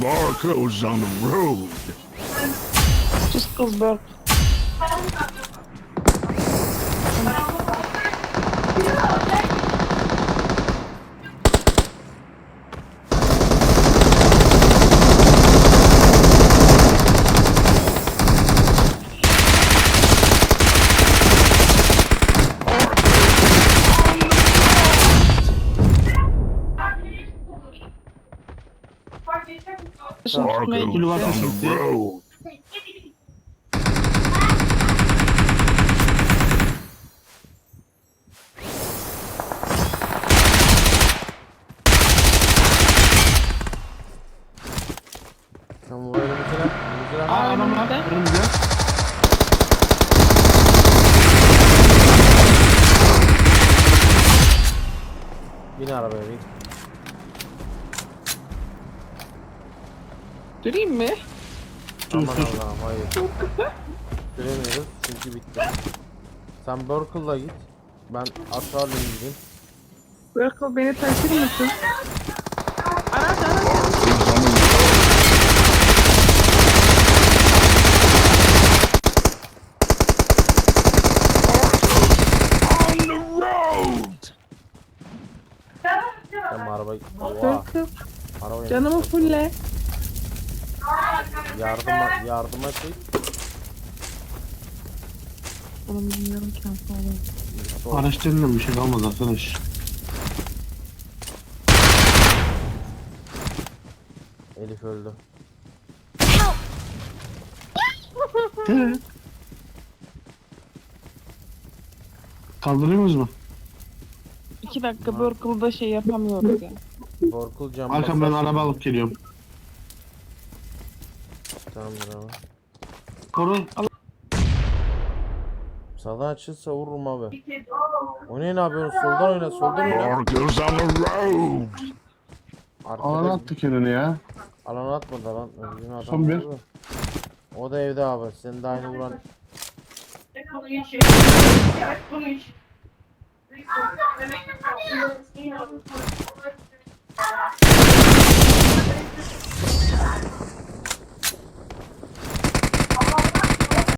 Barco's on the road. Just kız Berk. Barco's Tutmayı on the road. Sen buraya mesela. Mesela Aa, adam var. Önümüzde. bin arabaya bin. Süreyim mi? Aman Allah'ım hayır. Süremiyoruz çünkü bitti. Sen Berkel'la git. Ben Atral'la gideyim. Berkal beni taşır mısın? Araç araç. Sen araba... Oha. Berkal Araba canımı fulle. Yardıma, yardıma şey. Oğlum bilmiyorum ki nasıl olur. Sol. Bir şey kalmadı arkadaş. Elif öldü. He. Kaldırıyoruz mu? İki dakika Berkal'da şey yapamıyoruz ya. Berkel cam Arkam ben basar. araba alıp geliyorum. Tamamdır abi. Koru. Sağdan açılsa vururum abi. Oynayın abi onu soldan oyna soldan oyna. Barco's on the road. Arkada Alana attı kendini ya. Alana atmadı lan. Bizim adam Son bir. vurdu. O da evde abi. Senin de aynı vuran.